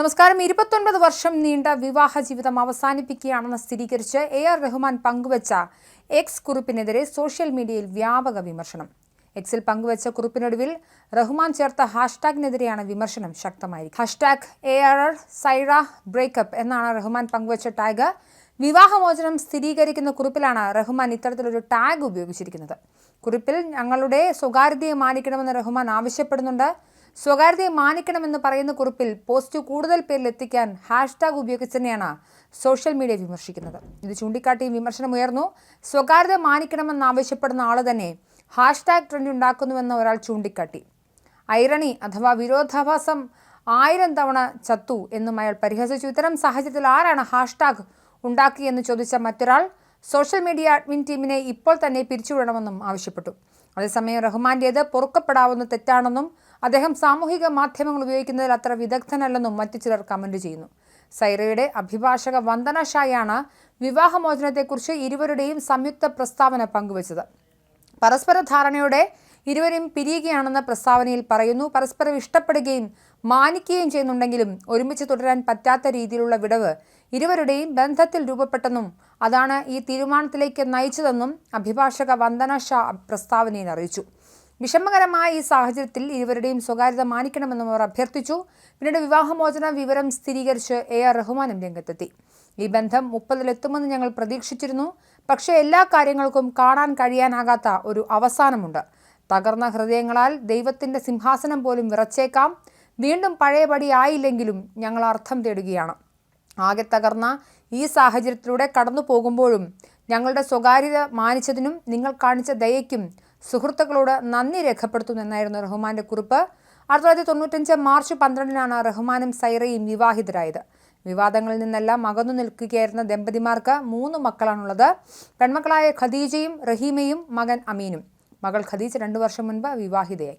നമസ്കാരം. ഇരുപത്തൊൻപത് വർഷം നീണ്ട വിവാഹ ജീവിതം അവസാനിപ്പിക്കുകയാണെന്ന് സ്ഥിരീകരിച്ച് എ ആർ റഹ്മാൻ പങ്കുവച്ച എക്സ് കുറിപ്പിനെതിരെ സോഷ്യൽ മീഡിയയിൽ വ്യാപക വിമർശനം. എക്സിൽ പങ്കുവച്ച കുറിപ്പിനൊടുവിൽ റഹ്മാൻ ചേർത്ത ഹാഷ്ടാഗിനെതിരെയാണ് വിമർശനം ശക്തമായി hashtag A R Saira breakup എന്നാണ് റഹ്മാൻ പങ്കുവച്ച ടാഗ്. വിവാഹമോചനം സ്ഥിരീകരിക്കുന്ന കുറിപ്പിലാണ് റഹ്മാൻ ഇത്തരത്തിലൊരു ടാഗ് ഉപയോഗിച്ചിരിക്കുന്നത്. കുറിപ്പിൽ ഞങ്ങളുടെ സ്വകാര്യതയെ മാനിക്കണമെന്ന് റഹ്മാൻ ആവശ്യപ്പെടുന്നുണ്ട്. സ്വകാര്യതയെ മാനിക്കണമെന്ന് പറയുന്ന കുറിപ്പിൽ പോസ്റ്റ് കൂടുതൽ പേരിൽ എത്തിക്കാൻ ഹാഷ്ടാഗ് ഉപയോഗിച്ചതിനെയാണ് സോഷ്യൽ മീഡിയ വിമർശിക്കുന്നത്. ഇത് ചൂണ്ടിക്കാട്ടി വിമർശനമുയർന്നു. സ്വകാര്യത മാനിക്കണമെന്ന് ആവശ്യപ്പെടുന്ന ആൾ തന്നെ ഹാഷ്ടാഗ് ട്രെൻഡ് ഉണ്ടാക്കുന്നുവെന്ന് ഒരാൾ ചൂണ്ടിക്കാട്ടി. ഐറണി അഥവാ വിരോധാഭാസം ആയിരം തവണ ചത്തു എന്നും അയാൾ പരിഹസിച്ചു. ഇത്തരം സാഹചര്യത്തിൽ ആരാണ് ഹാഷ്ടാഗ് ഉണ്ടാക്കിയെന്ന് ചോദിച്ച മറ്റൊരാൾ സോഷ്യൽ മീഡിയ അഡ്മിൻ ടീമിനെ ഇപ്പോൾ തന്നെ പിരിച്ചുവിടണമെന്നും ആവശ്യപ്പെട്ടു. അതേസമയം റഹ്മാന്റേത് പൊറുക്കപ്പെടാവുന്ന തെറ്റാണെന്നും അദ്ദേഹം സാമൂഹിക മാധ്യമങ്ങൾ ഉപയോഗിക്കുന്നതിൽ അത്ര വിദഗ്ധനല്ലെന്നും മറ്റു ചിലർ കമന്റ് ചെയ്യുന്നു. സൈറയുടെ അഭിഭാഷക വന്ദന ഷായാണ് വിവാഹമോചനത്തെക്കുറിച്ച് ഇരുവരുടെയും സംയുക്ത പ്രസ്താവന പങ്കുവച്ചത്. പരസ്പര ധാരണയോടെ ഇരുവരും പിരിയുകയാണെന്ന പ്രസ്താവനയിൽ പറയുന്നു. പരസ്പരം ഇഷ്ടപ്പെടുകയും മാനിക്കുകയും ചെയ്യുന്നുണ്ടെങ്കിലും ഒരുമിച്ച് തുടരാൻ പറ്റാത്ത രീതിയിലുള്ള വിടവ് ഇരുവരുടെയും ബന്ധത്തിൽ രൂപപ്പെട്ടെന്നും അതാണ് ഈ തീരുമാനത്തിലേക്ക് നയിച്ചതെന്നും അഭിഭാഷക വന്ദന ഷാ പ്രസ്താവനയിൽ അറിയിച്ചു. വിഷമകരമായ ഈ സാഹചര്യത്തിൽ ഇരുവരുടെയും സ്വകാര്യത മാനിക്കണമെന്നും അവർ അഭ്യർത്ഥിച്ചു. പിന്നീട് വിവാഹമോചന വിവരം സ്ഥിരീകരിച്ച് എ ആർ റഹ്മാനും രംഗത്തെത്തി. ഈ ബന്ധം മുപ്പതിലെത്തുമെന്ന് ഞങ്ങൾ പ്രതീക്ഷിച്ചിരുന്നു. പക്ഷേ എല്ലാ കാര്യങ്ങൾക്കും കാണാൻ കഴിയാനാകാത്ത ഒരു അവസാനമുണ്ട്. തകർന്ന ഹൃദയങ്ങളാൽ ദൈവത്തിന്റെ സിംഹാസനം പോലും വിറച്ചേക്കാം. വീണ്ടും പഴയപടി ആയില്ലെങ്കിലും ഞങ്ങൾ അർത്ഥം തേടുകയാണ്. ആകെ തകർന്ന ഈ സാഹചര്യത്തിലൂടെ കടന്നു പോകുമ്പോഴും ഞങ്ങളുടെ സ്വകാര്യത മാനിച്ചതിനും നിങ്ങൾ കാണിച്ച ദയയ്ക്കും സുഹൃത്തുക്കളോട് നന്ദി രേഖപ്പെടുത്തുമെന്നായിരുന്നു റഹ്മാന്റെ കുറിപ്പ്. ആയിരത്തി തൊള്ളായിരത്തി തൊണ്ണൂറ്റഞ്ച് മാർച്ച് പന്ത്രണ്ടിനാണ് റഹ്മാനും സൈറയും വിവാഹിതരായത്. വിവാദങ്ങളിൽ നിന്നെല്ലാം അകന്നു നിൽക്കുകയായിരുന്ന ദമ്പതിമാർക്ക് മൂന്ന് മക്കളാണുള്ളത്. പെൺമക്കളായ ഖദീജയും റഹീമയും മകൻ അമീനും. മകൾ ഖദീജ രണ്ടു വർഷം മുൻപ് വിവാഹിതയായി.